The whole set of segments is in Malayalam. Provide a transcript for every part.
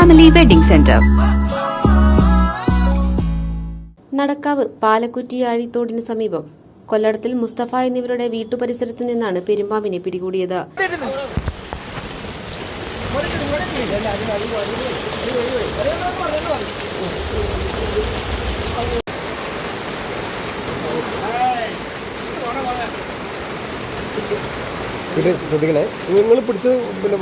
Family wedding centre. നടക്കാവ് പാലക്കുറ്റിയാഴിത്തോടിന് സമീപം. കൊല്ലടത്തിൽ മുസ്തഫ എന്നിവരുടെ വീട്ടുപരിസരത്ത് നിന്നാണ് പെരുമ്പാമ്പിനെ പിടികൂടിയത്. ശ്രദ്ധിക്കണേ. നിങ്ങൾ പിടിച്ച് പിന്നെ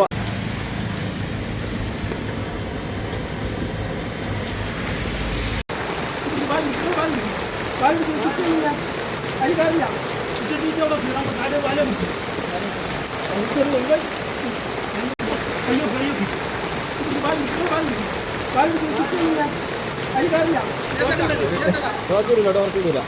തുറക്കൂല.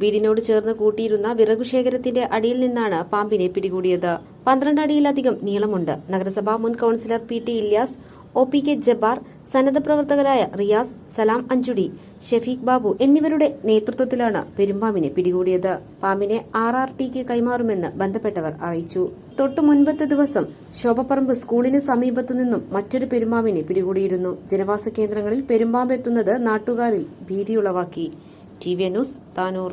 വീടിനോട് ചേർന്ന് കൂട്ടിയിരുന്ന വിറകുശേഖരത്തിന്റെ അടിയിൽ നിന്നാണ് പാമ്പിനെ പിടികൂടിയത് പന്ത്രണ്ട് അടിയിലധികം നീളമുണ്ട് നഗരസഭാ മുൻ councillor P T Ilyas O P K Jabbar സന്നദ്ധ പ്രവർത്തകരായ റിയാസ് സലാം അഞ്ചുടി ഷെഫീഖ് ബാബു എന്നിവരുടെ നേതൃത്വത്തിലാണ് പെരുമ്പാമ്പിനെ പിടികൂടിയത്. പാമ്പിനെ ആർ ആർ ടിക്ക് കൈമാറുമെന്ന് ബന്ധപ്പെട്ടവർ അറിയിച്ചു. തൊട്ടു മുൻപത്തെ ദിവസം ശോഭപ്പറമ്പ് സ്കൂളിന് സമീപത്തു നിന്നും മറ്റൊരു പെരുമ്പാമ്പിനെ പിടികൂടിയിരുന്നു. ജനവാസ കേന്ദ്രങ്ങളിൽ പെരുമ്പാമ്പ് എത്തുന്നത് നാട്ടുകാരിൽ ഭീതിയുളവാക്കി ടി വി ന്യൂസ് താനൂർ.